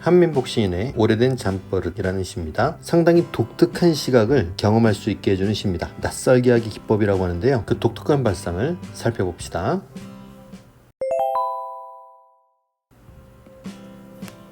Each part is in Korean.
한민복 시인의 오래된 잠버릇이라는 시입니다. 상당히 독특한 시각을 경험할 수 있게 해주는 시입니다. 낯설게 하기 기법이라고 하는데요. 그 독특한 발상을 살펴봅시다.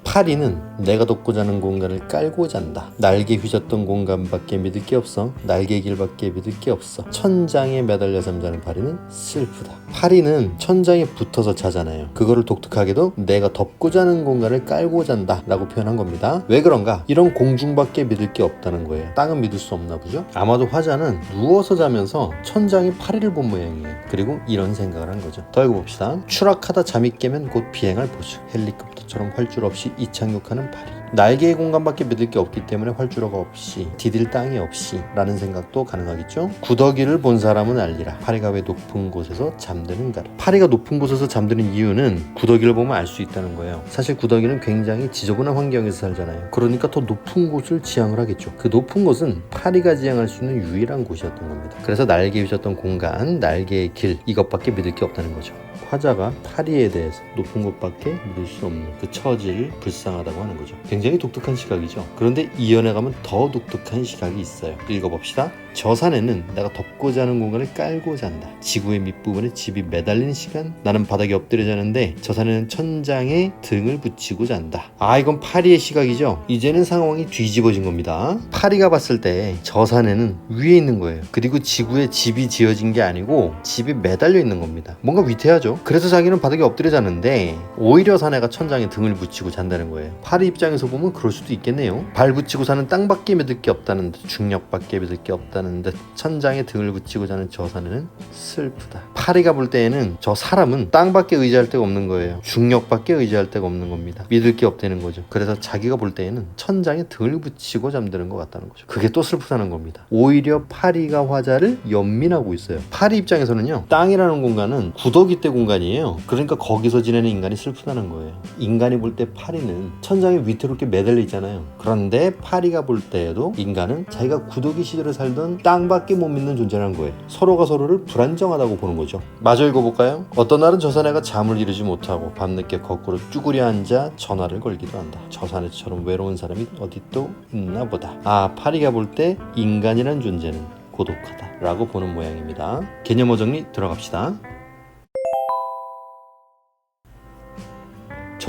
파리는 내가 덮고 자는 공간을 깔고 잔다. 날개 휘젓던 공간밖에 믿을 게 없어. 날개 길밖에 믿을 게 없어. 천장에 매달려 잠자는 파리는 슬프다. 파리는 천장에 붙어서 자잖아요. 그거를 독특하게도 내가 덮고 자는 공간을 깔고 잔다 라고 표현한 겁니다. 왜 그런가? 이런 공중밖에 믿을 게 없다는 거예요. 땅은 믿을 수 없나 보죠? 아마도 화자는 누워서 자면서 천장에 파리를 본 모양이에요. 그리고 이런 생각을 한 거죠. 더 읽어봅시다. 추락하다 잠이 깨면 곧 비행할 보수. 헬리콥터 처럼 활줄 없이 이착륙하는 파리. 날개의 공간밖에 믿을 게 없기 때문에 활주로가 없이 디딜 땅이 없이 라는 생각도 가능하겠죠? 구더기를 본 사람은 알리라. 파리가 왜 높은 곳에서 잠드는가 파리가 높은 곳에서 잠드는 이유는 구더기를 보면 알 수 있다는 거예요. 사실 구더기는 굉장히 지저분한 환경에서 살잖아요. 그러니까 더 높은 곳을 지향을 하겠죠. 그 높은 곳은 파리가 지향할 수 있는 유일한 곳이었던 겁니다. 그래서 날개 위셨던 공간 날개의 길 이것밖에 믿을 게 없다는 거죠 화자가 파리에 대해서 높은 곳밖에 믿을 수 없는 그 처지를 불쌍하다고 하는 거죠. 굉장히 독특한 시각이죠. 그런데 이연에 가면 더 독특한 시각이 있어요. 읽어봅시다. 저 산에는 내가 덮고 자는 공간을 깔고 잔다. 지구의 밑부분에 집이 매달리는 시간 나는 바닥에 엎드려 자는데 저 산에는 천장에 등을 붙이고 잔다. 아 이건 파리의 시각이죠. 이제는 상황이 뒤집어진 겁니다. 파리가 봤을 때 저 산에는 위에 있는 거예요. 그리고 지구에 집이 지어진 게 아니고 집이 매달려 있는 겁니다. 뭔가 위태하죠. 그래서 자기는 바닥에 엎드려 자는데 오히려 사내가 천장에 등을 붙이고 잔다는 거예요. 파리 입장에서 보면 그럴 수도 있겠네요. 발 붙이고 사는 땅밖에 믿을 게 없다는 듯 중력밖에 믿을 게 없다는 듯 천장에 등을 붙이고 자는 저 사내는 슬프다. 파리가 볼 때에는 저 사람은 땅밖에 의지할 데가 없는 거예요. 중력밖에 의지할 데가 없는 겁니다. 믿을 게 없다는 거죠. 그래서 자기가 볼 때에는 천장에 등을 붙이고 잠드는 것 같다는 거죠. 그게 또 슬프다는 겁니다. 오히려 파리가 화자를 연민하고 있어요. 파리 입장에서는요. 땅이라는 공간은 구더기 때 공간이에요. 그러니까 거기서 지내는 인간이 슬프다는 거예요. 인간이 볼 때 파리는 천장에 위태롭게 매달려 있잖아요. 그런데 파리가 볼 때에도 인간은 자기가 구더기 시절에 살던 땅밖에 못 믿는 존재라는 거예요. 서로가 서로를 불안정하다고 보는 거죠. 마저 읽어볼까요? 어떤 날은 저 사내가 잠을 이루지 못하고 밤늦게 거꾸로 쭈그려 앉아 전화를 걸기도 한다. 저 사내처럼 외로운 사람이 어디 또 있나 보다. 아 파리가 볼 때 인간이란 존재는 고독하다라고 보는 모양입니다. 개념어 정리 들어갑시다.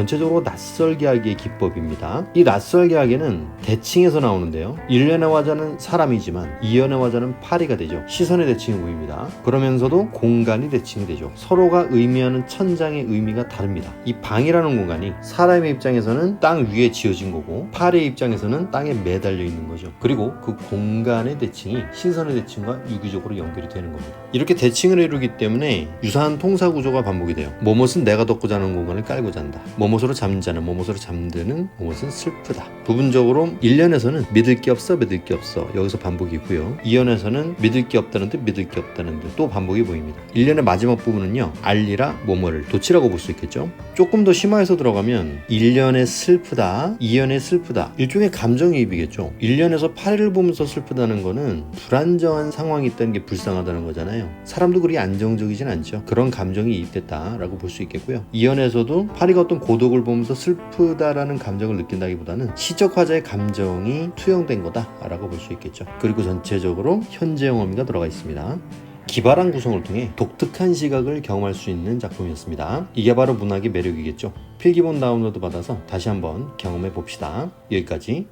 전체적으로 낯설게 하기의 기법입니다. 이 낯설게 하기는 대칭에서 나오는데요. 1년의 화자는 사람이지만 2년의 화자는 파리가 되죠. 시선의 대칭이 보입니다. 그러면서도 공간이 대칭이 되죠. 서로가 의미하는 천장의 의미가 다릅니다. 이 방이라는 공간이 사람의 입장에서는 땅 위에 지어진 거고 파리의 입장에서는 땅에 매달려 있는 거죠. 그리고 그 공간의 대칭이 신선의 대칭과 유기적으로 연결이 되는 겁니다. 이렇게 대칭을 이루기 때문에 유사한 통사 구조가 반복이 돼요. 뭐뭇은 내가 덮고 자는 공간을 깔고 잔다. 뭐 뭇으로 잠자는 뭐뭇으로 잠드는 뭐뭇은 슬프다. 부분적으로 1년에서는 믿을 게 없어 믿을 게 없어 여기서 반복이고요. 2년에서는 믿을 게 없다는 듯 믿을 게 없다는 듯 또 반복이 보입니다. 1년의 마지막 부분은요. 알리라 뭐뭐를 도치라고 볼 수 있겠죠. 조금 더 심화해서 들어가면 1년에 슬프다 2년에 슬프다 일종의 감정이입이겠죠. 1년에서 8일을 보면서 슬프다는 거는 불안정한 상황이 있다는 게 불쌍하다는 거잖아요. 사람도 그리 안정적이진 않죠. 그런 감정이 이입됐다라고 볼 수 있겠고요. 2년에서도 파리가 어떤 고 독을 보면서 슬프다라는 감정을 느낀다기보다는 시적 화자의 감정이 투영된 거다라고 볼 수 있겠죠. 그리고 전체적으로 현재형 어미가 들어가 있습니다. 기발한 구성을 통해 독특한 시각을 경험할 수 있는 작품이었습니다. 이게 바로 문학의 매력이겠죠. 필기본 다운로드 받아서 다시 한번 경험해 봅시다. 여기까지